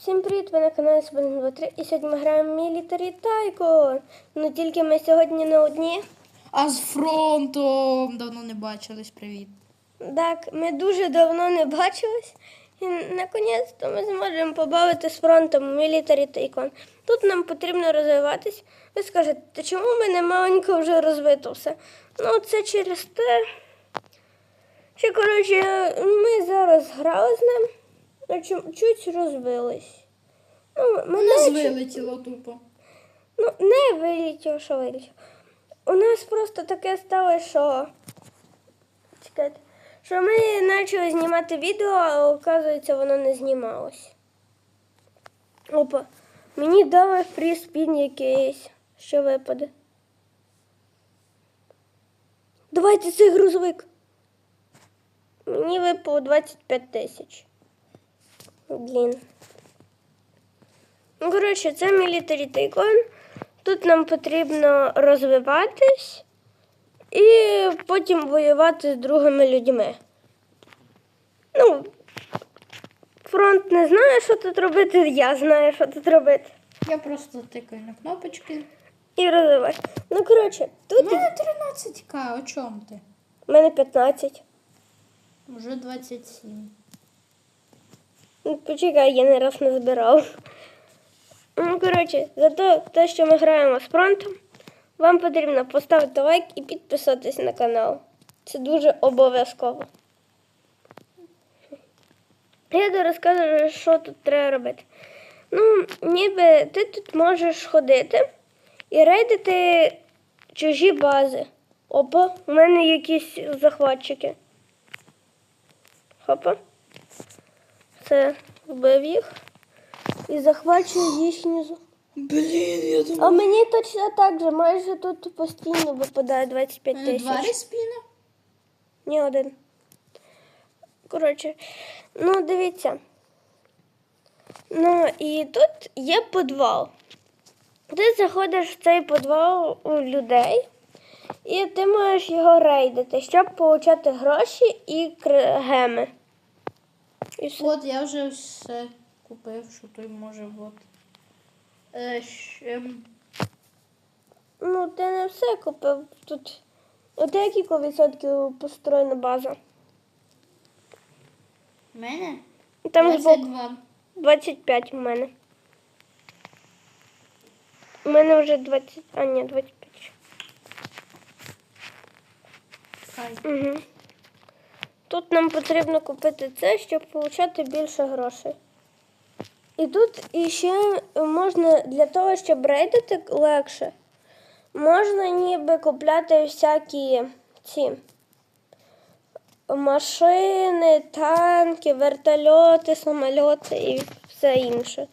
Всім привіт! Ви на каналі Сабин 23 і сьогодні ми граємо Military Tycoon. Ну тільки ми сьогодні не одні. А з фронтом давно не бачились. Привіт. Так, ми дуже давно не бачились. І наконець-то ми зможемо побавити з фронтом Military Tycoon. Тут нам потрібно розвиватись. Ви скажете, чому в мене маленько вже розвито все? Ну, це через те, що, коротше, ми зараз грали з ним, чуть розвились. Ну, мене Нас вилетіло тупо. Ну, не вилетів, що вилетів. У нас просто таке стало, що. Чекайте. Що ми почали знімати відео, а оказується, воно не знімалось. Опа. Мені дали фріспін якийсь. Що випаде? Давайте цей грузовик. Мені випало 25 тисяч. Блін. Ну, коротше, це Military Tycoon. Тут нам потрібно розвиватись і потім воювати з другими людьми. Ну, фронт не знає, що тут робити, я знаю, що тут робити. Я просто тикаю на кнопочки. І розвивати. Ну, коротше, У тут мене 13к, о чому ти? в мене 15. Уже 27. Ну, почекай, я не раз не збирав. Ну, коротше, за те, те, що ми граємо з фронтом, вам потрібно поставити лайк і підписатись на канал. Це дуже обов'язково. Я розкажу, що тут треба робити. Ну, ніби ти тут можеш ходити і рейдити чужі бази. Опа, у мене якісь захватчики. Хопа. Це вбив їх і захвачую їхню. з- Блін, я думаю. А мені точно так же, майже тут постійно випадає 25 мене два тисяч. респіна? Ні, один. Коротше, ну дивіться. Ну і тут є підвал. Ти заходиш в цей підвал у людей, і ти можеш його рейдити, щоб отримати гроші і геми. І все. От я вже все купив, що той може от. Е, ще... Ну, ти не все купив тут. От який відсотків построєна база? в мене? Там збоку 22. 25 у мене. У мене вже 20. А, ні, 25. Хай. Угу. Тут нам потрібно купити це, щоб отримати більше грошей. І тут іще можна для того, щоб рейдити легше, можна ніби купляти всякі ці машини, танки, вертольоти, самольоти і все інше.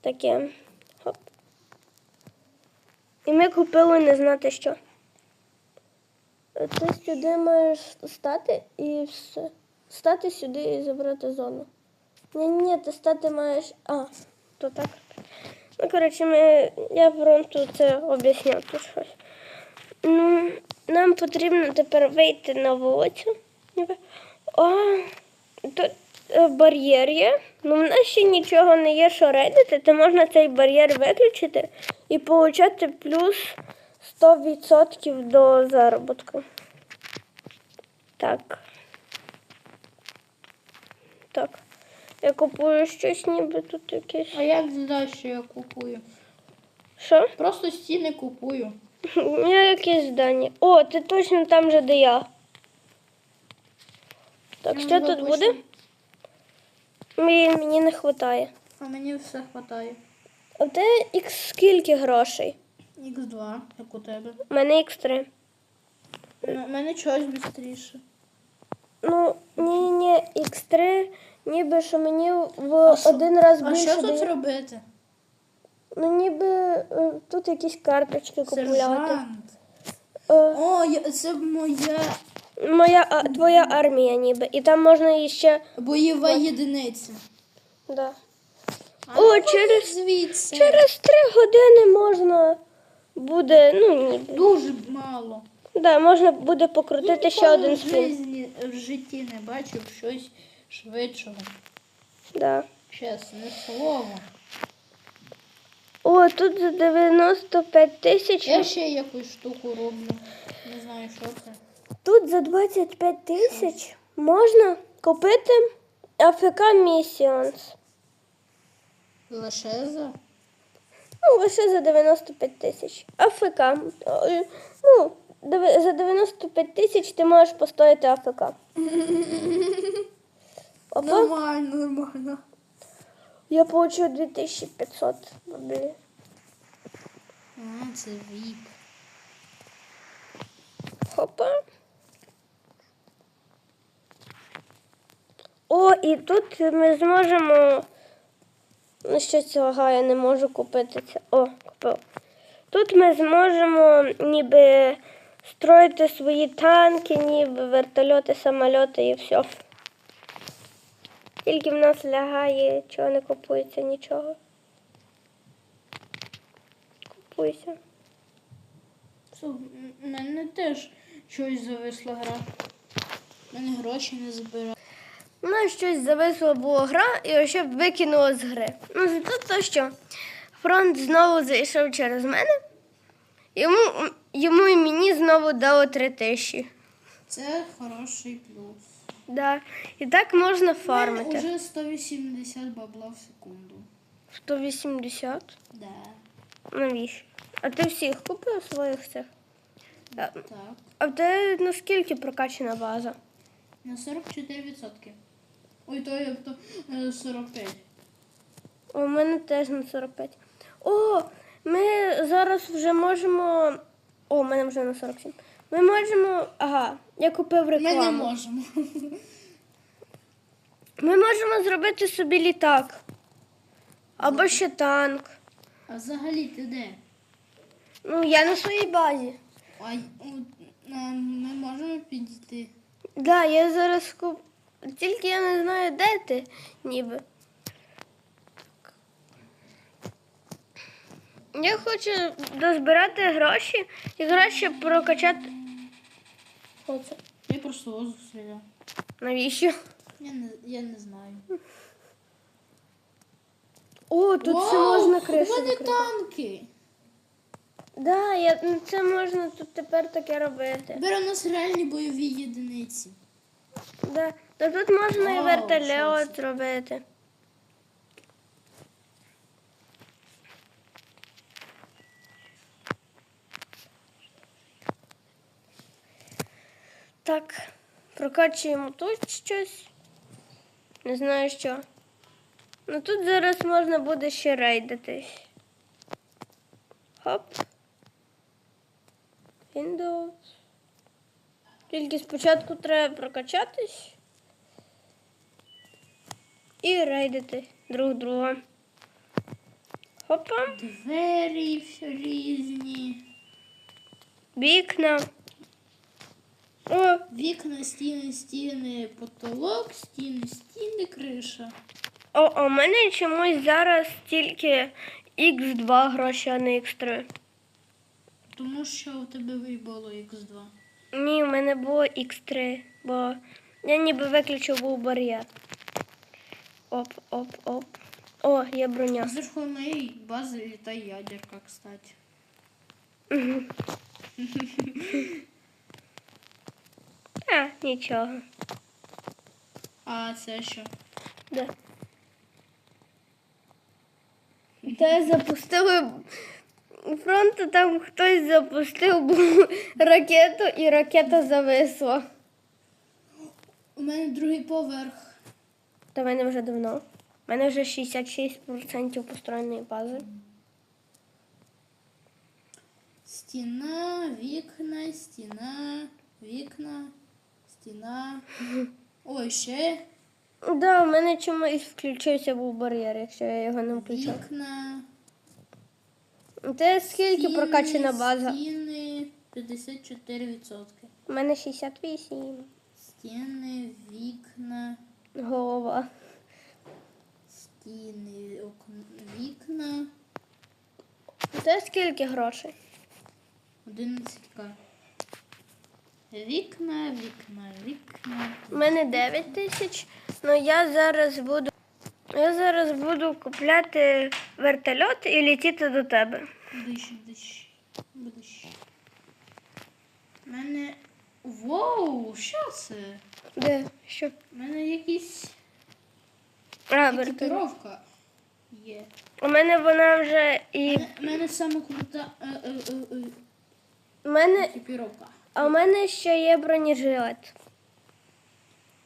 Таке. Хоп. І ми купили не знати що. Ти сюди маєш стати і все. Стати сюди і забрати зону. Ні, ні, ти стати маєш. А, то так. Ну, коротше, ми... я фронту це об'ясняв тут щось. Ну, нам потрібно тепер вийти на вулицю. А, тут е, бар'єр є. Ну, в нас ще нічого не є, що рейдити, то можна цей бар'єр виключити і отримати плюс 100% до заробітку. Так. Так. Я купую щось, ніби тут якесь. А як далі що я купую? Що? Просто стіни купую. Я якесь здання. О, ти точно там же, де я. Так, що тут буде? Мені, мені не вистачає. А мені все вистачає. А в тебе скільки грошей? Х2, як у тебе. У мене Х3. У мене чогось швидше. Ну, ні, ні, Х3, ніби що мені в А один раз А що тут дає. робити? Ну, ніби е, тут якісь карточки купувати. Е, О, це моя моя, а, твоя армія ніби. І там можна іще. бойова єдиниця. Да. А О, ну, через- звідси. Через три години можна буде, ну ніби. Дуже мало. Да, можна буде покрутити Я ще один в спін. житті, в житті не бачив щось швидшого. Да. Чесне слово. О, тут за 95 тисяч. Я ще якусь штуку роблю. Не знаю, що це. Тут за 25 тисяч можна купити АФК Missions. Лише за. Лише за 95 тисяч. АФК. Е, Ну, за 95 тисяч ти можеш постояти АФК. Опа, Нормально, нормально. я получу 2500 рублей. А, це віп. Хопа. О, і тут ми зможемо. Ну, що цього га, я не можу купити. О, купив. Тут ми зможемо ніби строїти свої танки, ніби вертольоти, самольоти і все. Тільки в нас лягає, чого не купується, нічого. Купуйся. М- мене теж щось зависла гра. Мене гроші не збирає. Ну, щось зависла була гра і ще викинуло з гри. Ну, зато то, що фронт знову зайшов через мене. Йому, йому і мені знову дало три тисячі. Це хороший плюс. Да. І так можна фармити. вже 180 бабла в секунду. 180. Да. Навіщо? А ти всіх купив своїх цих? Так. а в тебе наскільки прокачана база? На 44%. Ой, то як то е, 45. У мене теж на 45. О, ми зараз вже можемо. О, у мене вже на 47. Ми можемо. Ага, я купив Ми не можемо. Ми можемо зробити собі літак. Або ще танк. А взагалі ти де? Ну, я на своїй базі. А а, ми можемо підійти. Да, я зараз куп... Тільки я не знаю, де ти ніби. Я хочу дозбирати гроші і краще прокачати. Що це? Я просто воздух стріляв. Навіщо? Я не, я не знаю. О, тут все Вау, можна У кришу. мене закрити. танки. Да, я... ну, це можна тут тепер таке робити. Тепер у нас реальні бойові єдиниці. Да. Та тут можна і вертольот зробити. Так, прокачуємо тут щось. Не знаю що. Ну тут зараз можна буде ще рейдитись. Хоп. Windows. Тільки спочатку треба прокачатись і рейдити друг друга. Хопа, Двері все різні. вікна. О, Вікна, стіни, стіни, потолок, стіни, стіни, криша. о, а у мене чомусь зараз тільки X2 гроші, а не X3. Тому що у тебе вибуло Х2. Ні, у мене було X3, бо я ніби виключив був бар'єр. Оп, оп, оп. О, є броня. Зверху моєї бази літає ядерка, кстати. А, нічого. А це що? Да. Та запустили фронту, там хтось запустив ракету і ракета зависла. У мене другий поверх. Та в мене вже давно. У мене вже 66% построєної бази. Стіна, вікна, стіна, вікна, стіна. Ой, ще Да, у мене чомусь включився був бар'єр, якщо я його не включав. вікна. Це скільки стіни, прокачана база? Стіни 54%. У мене 68. Стіни, вікна, Голова. стіни, окна, вікна. Це скільки грошей? 11к. Вікна, вікна, вікна. У мене 9 тисяч, але я зараз буду. Я зараз буду купляти вертольот і летіти до тебе. Будиш, будиш, будиш. У мене. Воу, що це? Де? Що? У мене якісь А, екіпіровка є. У мене вона вже і. у мене саме крута е, е, е, У мене, екіпіровка. а у мене ще є бронежилет.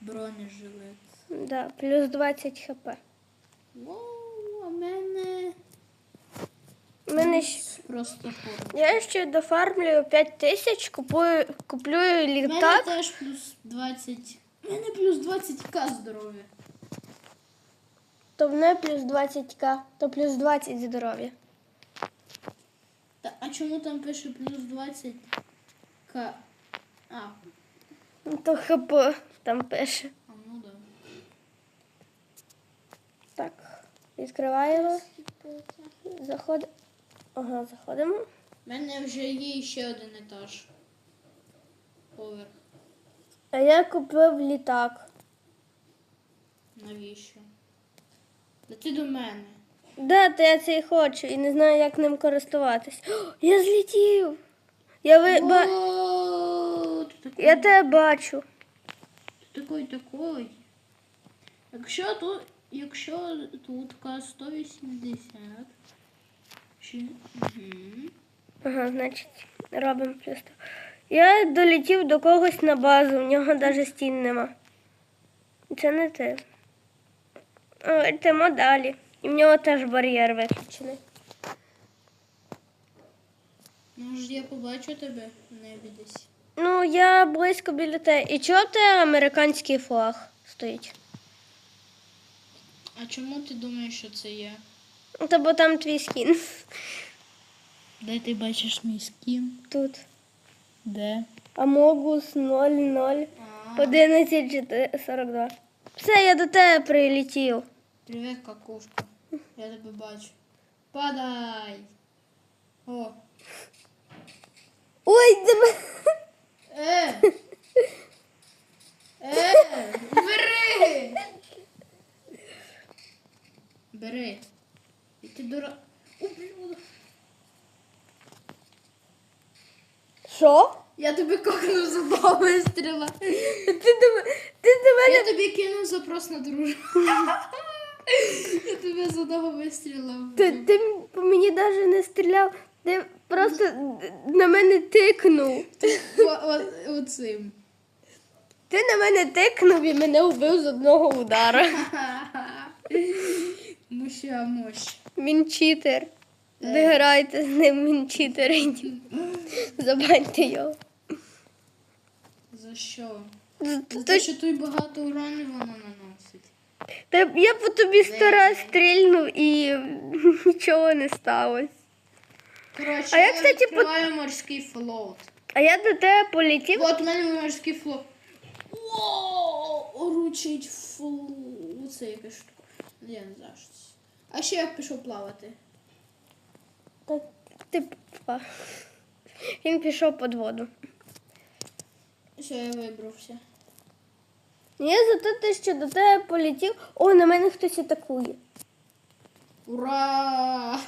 Бронежилет. Да, плюс 20 хп. Воу, а в мене. Мене. Просто. Я ще дофармлюю 5 тисяч, купую, куплю У мене літак. теж плюс 20. У мене плюс 20к здоров'я. То в мене плюс 20к, то плюс 20 здоров'я. А чому там пише плюс 20к? А, То хп там пише. а ну да. Так, відкриваємо. Заходимо. Ага, заходимо. У мене вже є ще один етаж. Поверх. А я купив літак. Навіщо? Да ти до мене. Да, то я це і хочу і не знаю, як ним користуватись. О, я злетів. Я, ви... ба... Ти такий, я тебе бачу. ти такий такий. Якщо тут, якщо тут 180. Чи... Угу. Ага, значить, робимо плюс. сто. Я долетів до когось на базу, в нього навіть стін нема. Це не ти. О, йдемо далі. І в нього теж бар'єр виключений. Може я побачу тебе в небі десь. Ну, я близько біля тебе. І чого тебе американський флаг стоїть? А чому ти думаєш, що це я? Ну, Та бо там твій скін. Де ти бачиш мій скін? Тут. Де? Амогус 00 А, 1142. Все, я до тебе прилетів. привіт, какушка. Я тебе бачу. Падай! О! Ой, тебе. два вистріла. Ти до, ти до мене. Я тобі кинув запрос на дружбу. Я тобі з одного вистріла. Ти, ти по мені навіть не стріляв, ти просто на мене тикнув. О- о- Оцим. Ти на мене тикнув і мене вбив з одного удара. Муща мощ. Він читер. Не грайте з ним, він читер. Забаньте його. Що? За те, що тут багато урону воно наносить. Та я по тобі сто раз стрільнув і нічого не сталося. Коротше, А я, я кстати, відкриваю морський флот. А я до тебе полетів. От у мене морський флот. Воу, ручить флот. Це яка штука. Я не знаю, що це. А ще я пішов плавати. Та ти па. Він пішов під воду. Все, я вибрався. Я за те, що до тебе полетів. О, на мене хтось атакує. Ура!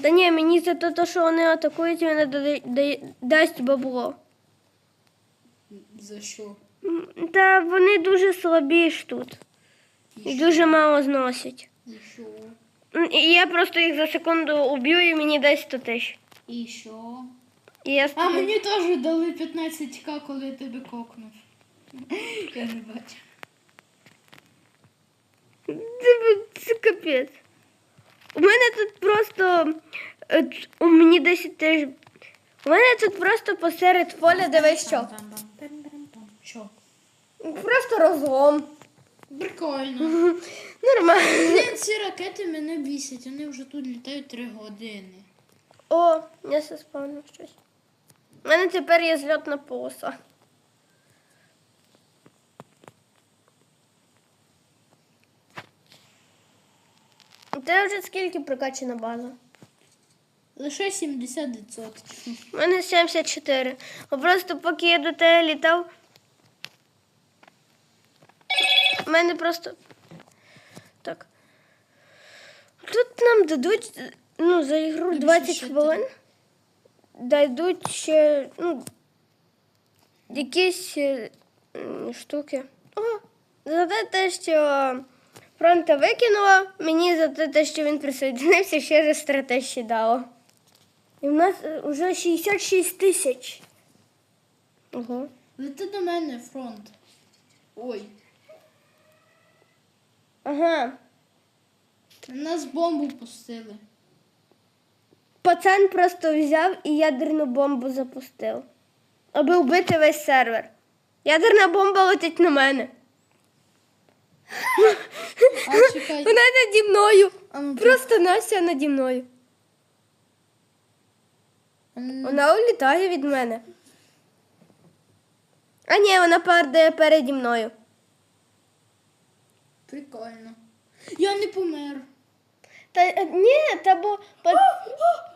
Та ні, мені за те, що вони атакують, мене дасть бабло. За що? Та вони дуже слабі ж тут. І дуже мало зносять. І що? І я просто їх за секунду уб'ю і мені дасть 100 тисяч. І що? І я А мені теж дали 15к, коли я тебе кокнув. Я не бачу. Це, це капець. У мене тут просто. е, У мені 10 тисяч. У мене тут просто посеред поля дивись що. Пам-пам-пам-пам-пам. Що? Просто розлом. Прикольно. Нормально. Блін, ці ракети мене бісять, вони вже тут літають 3 години. О, я все спавнив щось. У мене тепер є зльотна полоса. У тебе вже скільки прокачана база? Лише 70%. У мене 74. Бо просто поки я до тебе літав. У мене просто. Так. Тут нам дадуть ну, за ігру Більше 20 ще хвилин. Дадуть ще ну, якісь е, штуки. О, за те, що фронта викинула, мені за те, те, що він присоединився, ще раз 3 тисячі дало. І в нас е, вже 66 тисяч. Ого. Лети до мене фронт. Ой, Ага. на нас бомбу пустили. Пацан просто взяв і ядерну бомбу запустив, аби вбити весь сервер. Ядерна бомба летить на мене. А чекай. Вона наді мною. А ну, Просто Настя наді мною. а ну, Вона улітає від мене. А ні, вона падає переді мною. Прикольно. Я не помер. Та е, ні, та бо па-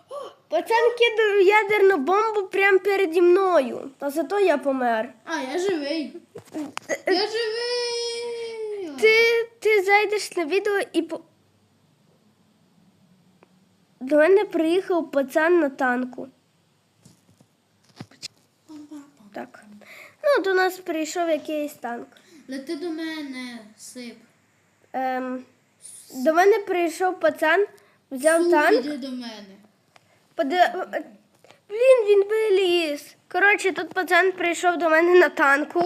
пацан кидав ядерну бомбу прямо переді мною. Та зато я помер. А, я живий. Я живий. Ти, ти зайдеш на відео і по. До мене приїхав пацан на танку. Так. Ну, до нас прийшов якийсь танк. Лети до мене, сип. Ем, до мене прийшов пацан, взяв Су, танк. Іди до мене. Поди... е, Блін, він виліз. Коротше, тут пацан прийшов до мене на танку.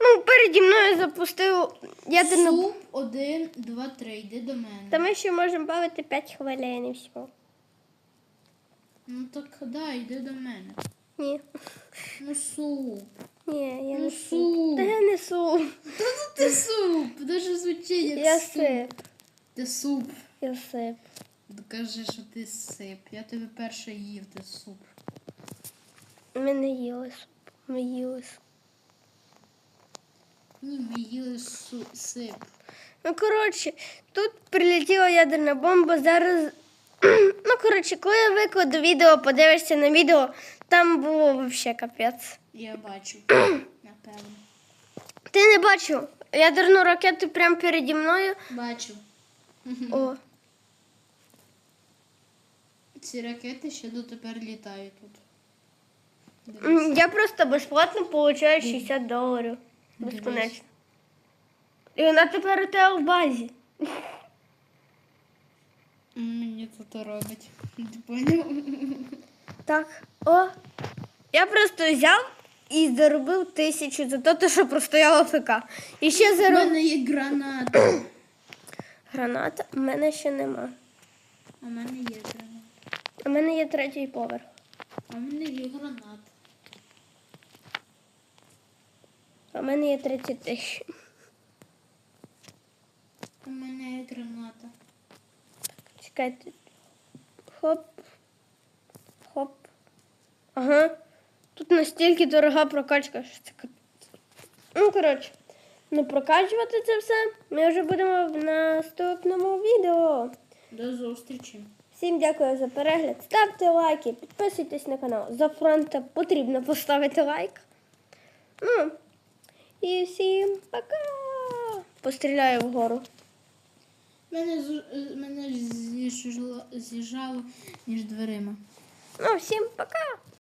Ну, переді мною запустив ядерну. Суп, один, два, три. Йди до мене. Та ми ще можемо бавити 5 хвилин і все. Ну так да, йди до мене. Ні. Ну суп. Ні, я Ну не суп. су. Та я не су. Та ну ти суп. Даже звучить як Я суп. сип. Ти суп. Я сип. Докажи, що ти сип. Я тебе перше їв, ти суп. Ми не їли суп. Ми їли суп. Ні, ми їли су- сип. Ну, коротше, тут прилетіла ядерна бомба. Зараз. Ну, коротше, коли я викладу відео, подивишся на відео, там було взагалі капець. Я бачу. Напевно. Ти не бачив ядерну ракету прямо переді мною. Бачу. О, Ці ракети ще дотепер літають тут. м, я просто безплатно получаю 60 доларів. Безконечно. І вона тепер у тебе в базі. Мені то робить. Ти поняв? Так. О. Я просто взяв і заробив тисячу за те, що простояла ФК. І ще У мене є граната. Граната в мене ще нема. У мене є граната. У мене є третій поверх. А в мене є граната. А в мене є 30 тисяч. У мене є граната. Чекайте. Хоп. Хоп. Ага. Тут настільки дорога прокачка, що це капець. Ну, коротше, ну прокачувати це все ми вже будемо в наступному відео. До зустрічі. Всім дякую за перегляд. Ставте лайки, підписуйтесь на канал. За фронта потрібно поставити лайк. Ну, і всім пока! Постріляю вгору. Мене, мене з'їжджало між дверима. Ну, всім пока!